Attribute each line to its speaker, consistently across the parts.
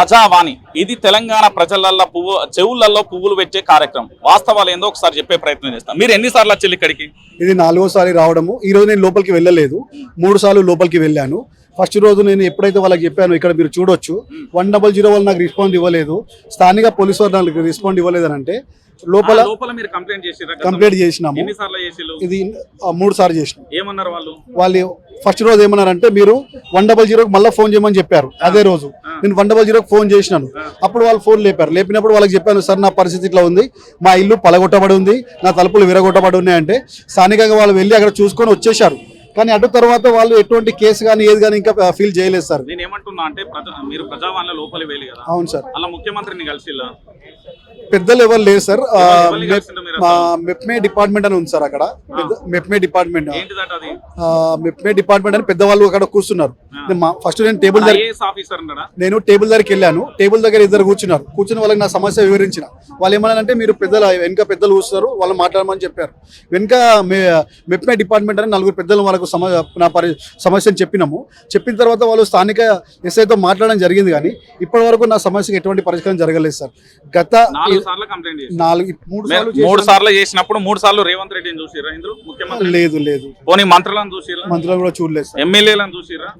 Speaker 1: ప్రజావాణి ఇది తెలంగాణ ప్రజలల్లో పువ్వు చెవులలో పువ్వులు పెట్టే కార్యక్రమం. వాస్తవాలు ఏందో ఒకసారి చెప్పే ప్రయత్నం చేస్తాం. మీరు ఎన్నిసార్లు వచ్చి ఇక్కడికి?
Speaker 2: ఇది నాలుగోసారి రావడము. ఈ రోజు నేను లోపలికి వెళ్ళలేదు. మూడు సార్లు లోపలికి వెళ్ళాను. ఫస్ట్ రోజు నేను ఎప్పుడైతే వాళ్ళకి చెప్పాను ఇక్కడ మీరు చూడొచ్చు వన్ డబల్ జీరో వాళ్ళు నాకు రెస్పాండ్ ఇవ్వలేదు. స్థానిక పోలీసు వారు నాకు రెస్పాండ్ ఇవ్వలేదు అని అంటే లోపల
Speaker 1: కంప్లైంట్
Speaker 2: చేసినాము. ఇది మూడు సార్లు చేసినాం.
Speaker 1: ఏమన్నారు వాళ్ళు?
Speaker 2: వాళ్ళు ఫస్ట్ రోజు ఏమన్నారంటే మీరు వన్ డబల్ జీరోకి మళ్ళీ ఫోన్ చేయమని చెప్పారు అదే రోజు. నేను వన్ డబల్ జీరోకి ఫోన్ చేసినాను. అప్పుడు వాళ్ళు ఫోన్ లేపారు. లేపినప్పుడు వాళ్ళకి చెప్పాను సార్ నా పరిస్థితి ఇట్లా ఉంది. మా ఇల్లు పలగొట్టబడి ఉంది నా తలుపులు విరగొట్టబడి ఉన్నాయంటే స్థానికంగా వాళ్ళు వెళ్ళి అక్కడ చూసుకొని వచ్చేసారు కానీ అటు తర్వాత వాళ్ళు ఎటువంటి కేసు కానీ ఏది కానీ ఇంకా ఫీల్ చేయలేదు సార్.
Speaker 1: నేను ఏమంటున్నా అంటే మీరు ప్రజావాణిలో లోపలి కదా.
Speaker 2: అవును సార్.
Speaker 1: అలా ముఖ్యమంత్రిని కలిసిల్లా
Speaker 2: పెద్దలు ఎవరు లేరు సార్. మా మెప్మే డిపార్ట్మెంట్ అని ఉంది సార్ అక్కడ. మెప్మే డిపార్ట్మెంట్. మెప్మే డిపార్ట్మెంట్ అని పెద్దవాళ్ళు అక్కడ కూర్చున్నారు. ఫస్ట్ నేను టేబుల్ దగ్గర నేను టేబుల్ దగ్గరికి వెళ్ళాను. టేబుల్ దగ్గర ఇద్దరు కూర్చున్నారు. కూర్చుని వాళ్ళకి నా సమస్య వివరించిన. వాళ్ళు ఏమన్నారంటే మీరు పెద్దలు వెనక పెద్దలు కూర్చున్నారు. వాళ్ళు మాట్లాడమని చెప్పారు. వెనక మెప్మే డిపార్ట్మెంట్ అని నలుగురు పెద్దలు వాళ్ళకు నా పరి సమస్యను చెప్పినాము. చెప్పిన తర్వాత వాళ్ళు స్థానిక ఎస్ఐతో మాట్లాడడం జరిగింది కానీ ఇప్పటి వరకు నా సమస్యకి ఎటువంటి పరిష్కారం జరగలేదు సార్. గత
Speaker 1: నాలుగు
Speaker 2: మూడు సార్లు.
Speaker 1: సార్లు చేసినప్పుడు మూడు సార్లు రేవంత్ రెడ్డిని చూసిర్రా ఇందులో? ముఖ్యమంత్రి
Speaker 2: లేదు లేదు.
Speaker 1: పోనీ మంత్రులను చూసిర్రా?
Speaker 2: మంత్రులను కూడా చూడలేదు సార్.
Speaker 1: ఎమ్మెల్యేలను చూసిర్రా?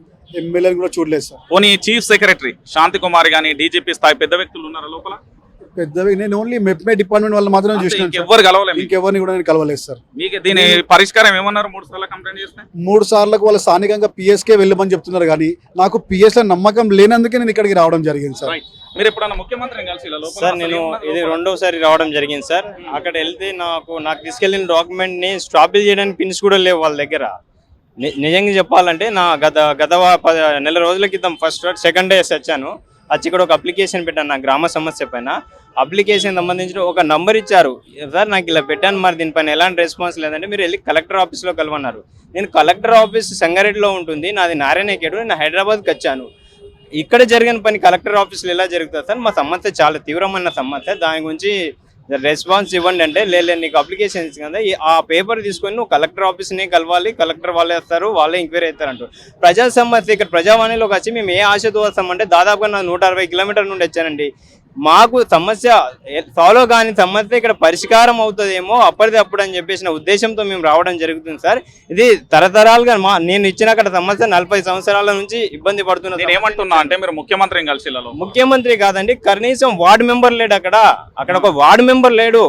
Speaker 2: ఎమ్మెల్యేలు కూడా చూడలేదు సార్.
Speaker 1: పోనీ చీఫ్ సెక్రటరీ శాంతి కుమార్ గానీ డీజీపీ స్థాయి పెద్ద వ్యక్తులు ఉన్నారా లోపల?
Speaker 2: పెద్దవి. నేను ఓన్లీ మెప్మే డిపార్ట్మెంట్ వాళ్ళు మాత్రమే
Speaker 1: అంతే,
Speaker 2: చూసినాను సార్.
Speaker 1: ఇంకెవ్వరు కలవలే మీకు.
Speaker 2: ఇంకెవరిని కూడా నేను కలవలేదు సార్
Speaker 1: మీకు దీని పరిష్కారం ఏమన్నారు? మూడు సార్లు కంప్లైంట్ చేస్తే
Speaker 2: మూడు సార్లకు వాళ్ళు స్థానికంగా పిఎస్కే వెళ్ళమని చెప్తున్నారు కానీ నాకు పిఎస్లో నమ్మకం లేనందుకే నేను ఇక్కడికి రావడం జరిగింది సార్
Speaker 1: రైట్ మీరు ఎప్పుడన్నా ముఖ్యమంత్రిని కలిసి
Speaker 3: సార్ నేను ఇది? రెండోసారి రావడం జరిగింది సార్ అక్కడ వెళ్తే నాకు నాకు తీసుకెళ్ళిన డాక్యుమెంట్ని స్టాపిల్ చేయడానికి పిన్స్ కూడా లేవు వాళ్ళ దగ్గర. ని- నిజంగా చెప్పాలంటే నా గత గత నెల రోజుల క్రితం ఫస్ట్ సెకండ్ డేస్ వచ్చాను. వచ్చి ఇక్కడ ఒక అప్లికేషన్ పెట్టాను నా గ్రామ సమస్య పైన. అప్లికేషన్ సంబంధించిన ఒక నంబర్ ఇచ్చారు. సార్ నాకు ఇలా పెట్టాను మరి దీనిపైన ఎలాంటి రెస్పాన్స్ లేదంటే మీరు వెళ్ళి కలెక్టర్ ఆఫీస్లో కలవన్నారు. నేను కలెక్టర్ ఆఫీస్ సంగారెడ్డిలో ఉంటుంది నాది నారాయణకేడు నేను హైదరాబాద్కి వచ్చాను. ఇక్కడ జరిగిన పని కలెక్టర్ ఆఫీస్లో ఎలా జరుగుతుంది సార్? మా సమస్య చాలా తీవ్రమైన సమస్య దాని గురించి రెస్పాన్స్ ఇవ్వండి అంటే లేదు నీకు అప్లికేషన్ కదా ఆ పేపర్ తీసుకొని నువ్వు కలెక్టర్ ఆఫీస్ని కలవాలి కలెక్టర్ వాళ్ళే వస్తారు వాళ్ళే ఎంక్వైరీ అవుతారు అంటారు. ప్రజా సమస్య ఇక్కడ ప్రజావాణిలోకి వచ్చి మేము ఏ ఆశతో వస్తామంటే దాదాపుగా నా నూట అరవై కిలోమీటర్ నుండి వచ్చానండి. మాకు సమస్య సాల్వ్ కాని సమస్య ఇక్కడ పరిష్కారం అవుతుందేమో అప్పటిది అప్పుడు అని చెప్పేసిన ఉద్దేశంతో మేము రావడం జరుగుతుంది సార్ ఇది తరతరాలుగా మా నేను ఇచ్చిన అక్కడ సమస్య నలభై సంవత్సరాల నుంచి ఇబ్బంది పడుతున్న.
Speaker 1: ఏమంటున్నా అంటే మీరు ముఖ్యమంత్రిని కలిసి.
Speaker 3: ముఖ్యమంత్రి కాదండి కనీసం వార్డు మెంబర్ లేడు అక్కడ అక్కడ ఒక వార్డు మెంబర్ లేడు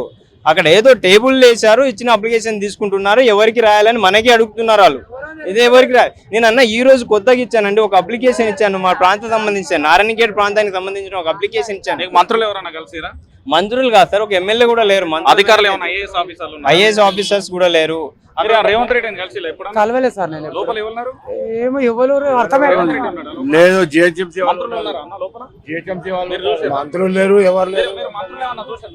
Speaker 3: అక్కడ ఏదో టేబుల్ వేశారు ఇచ్చిన అప్లికేషన్ తీసుకుంటున్నారు ఎవరికి రాయాలని మనకి అడుగుతున్నారు వాళ్ళు ఇది ఎవరికి రా నేను అన్న ఈ రోజు కొత్తగా ఇచ్చానండి ఒక అప్లికేషన్ ఇచ్చాను మా ప్రాంతం సంబంధించిన నారాయణగేట్ ప్రాంతానికి సంబంధించిన ఒక అప్లికేషన్ ఇచ్చాను.
Speaker 1: మంత్రులు ఎవరైనా కలిసిరా?
Speaker 3: మంత్రులు కాదు సార్ ఒక ఎమ్మెల్యే కూడా లేరు. మంత్రులు
Speaker 1: అధికారులు ఏమైనా ఐఏఎస్ ఆఫీసర్లు ఉన్నారా?
Speaker 3: ఐఏఎస్ ఆఫీసర్స్ కూడా లేరు.
Speaker 1: రేవంత్ కలిసి
Speaker 4: కలవలేదు సార్ నేను.
Speaker 1: లోపల
Speaker 4: ఏమో ఎవరు అర్థమే
Speaker 1: రెడ్డి?
Speaker 5: లేదు జిహెచ్ఎంసీ
Speaker 1: మంత్రులు ఉన్నారా అన్న లోపల?
Speaker 5: జిహెచ్ఎంసీ వాళ్ళు? మంత్రులు లేరు ఎవరు లేరు?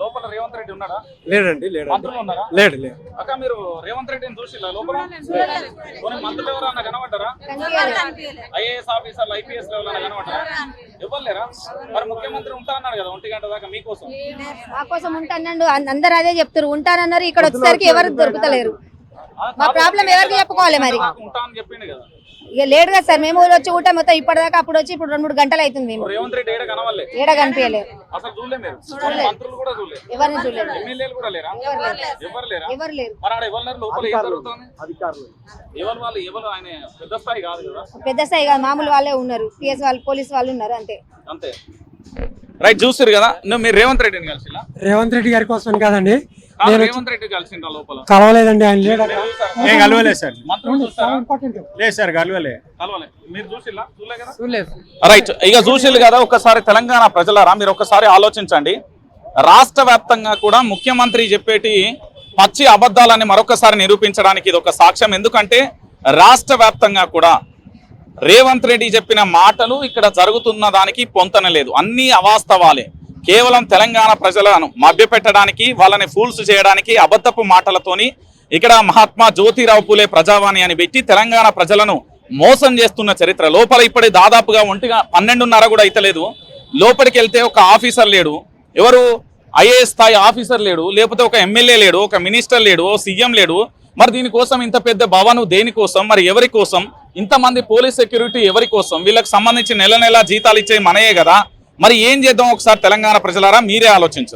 Speaker 1: లోపల రేవంత్ రెడ్డి ఉన్నాడా?
Speaker 5: లేడండి లేడు
Speaker 1: మంత్రులు ఉన్నారా?
Speaker 5: లేడు లేడు.
Speaker 1: అక్క మీరు రేవంత్ రెడ్డిని చూసిల్లా లోపల? పోనీ మంత్రులు ఎవరైనా కనబడ్డారా? ఐఏఎస్ ఆఫీసర్లు ఐపీఎస్ ఎవరైనా కనబడ్డారా? ఎవరు లేరా మరి ముఖ్యమంత్రి ఉంటా అన్నాడు కదా ఒంటి గంట దాకా మీకోసం?
Speaker 6: మా కోసం ఉంటానండు అన్- అందరు అదే చెప్తారు ఉంటానన్నారు ఇక్కడ వచ్చేసరికి ఎవరు దొరుకుతలేరు. మా ప్రాబ్లం ఎవరికి చెప్పుకోవాలి మరి? ఇక లేట్ కదా సార్ మేము వచ్చి ఊట మొత్తం ఇప్పటిదాకా అప్పుడు వచ్చి ఇప్పుడు రెండు మూడు గంటలు అవుతుంది మేము.
Speaker 1: రేవంత్ రెడ్డి ఏడ
Speaker 6: కనిపించలేదు
Speaker 1: అసలు చూడలే మీరు? మంత్రులు కూడా చూడలే.
Speaker 6: ఎవరిని చూడలేదు.
Speaker 1: ఎమ్మెల్యేలు కూడా లేరా? ఎవరు లేరా.
Speaker 6: ఎవరు లేరు?
Speaker 1: మరి ఆడ ఎవరు లేరు? లోపల ఏం జరుగుతుంది? ఎవరు వాళ్ళు ఎవరు ఆయన పెద్ద స్థాయి కాదు
Speaker 6: మామూలు వాళ్ళే ఉన్నారు. పిఎస్ వాళ్ళు పోలీస్ వాళ్ళు ఉన్నారు అంతే.
Speaker 1: అంతే. రైట్ చూస్తారు కదా? మీరు రేవంత్ రెడ్డిని కలిసిలా?
Speaker 4: రేవంత్ రెడ్డి గారి కోసం కాదండి. కలవలేదండి ఆయన
Speaker 5: కలవలేదు సార్? లేదు సార్ కలవలే.
Speaker 1: రైట్ ఇక చూసిల్లు కదా ఒకసారి తెలంగాణ ప్రజలారా మీరు ఒకసారి ఆలోచించండి. రాష్ట్ర వ్యాప్తంగా కూడా ముఖ్యమంత్రి చెప్పేటి పచ్చి అబద్ధాలని మరొకసారి నిరూపించడానికి ఇది ఒక సాక్ష్యం. ఎందుకంటే రాష్ట్ర వ్యాప్తంగా కూడా రేవంత్ రెడ్డి చెప్పిన మాటలు ఇక్కడ జరుగుతున్న దానికి పొంతన లేదు. అన్ని అవాస్తవాలే. కేవలం తెలంగాణ ప్రజలను మభ్యపెట్టడానికి వాళ్ళని ఫూల్స్ చేయడానికి అబద్ధపు మాటలతోని ఇక్కడ మహాత్మా జ్యోతిరావు పూలే ప్రజావాణి అని పెట్టి తెలంగాణ ప్రజలను మోసం చేస్తున్న చరిత్ర. లోపల ఇప్పటి దాదాపుగా ఒంటిగా పన్నెండున్నర కూడా అయితలేదు. లోపలికి వెళ్తే ఒక ఆఫీసర్ లేడు. ఎవరు? ఐఏఎస్ స్థాయి ఆఫీసర్ లేడు. లేకపోతే ఒక ఎమ్మెల్యే లేడు ఒక మినిస్టర్ లేడు ఓ సీఎం లేడు. మరి దీనికోసం ఇంత పెద్ద భవను దేనికోసం? మరి ఎవరి కోసం ఇంతమంది పోలీస్ సెక్యూరిటీ ఎవరి కోసం వీళ్ళకి సంబంధించి నెల నెల జీతాలు ఇచ్చే మనయే కదా. మరి ఏం చేద్దాం ఒకసారి తెలంగాణ ప్రజలారా? మీరే ఆలోచించు.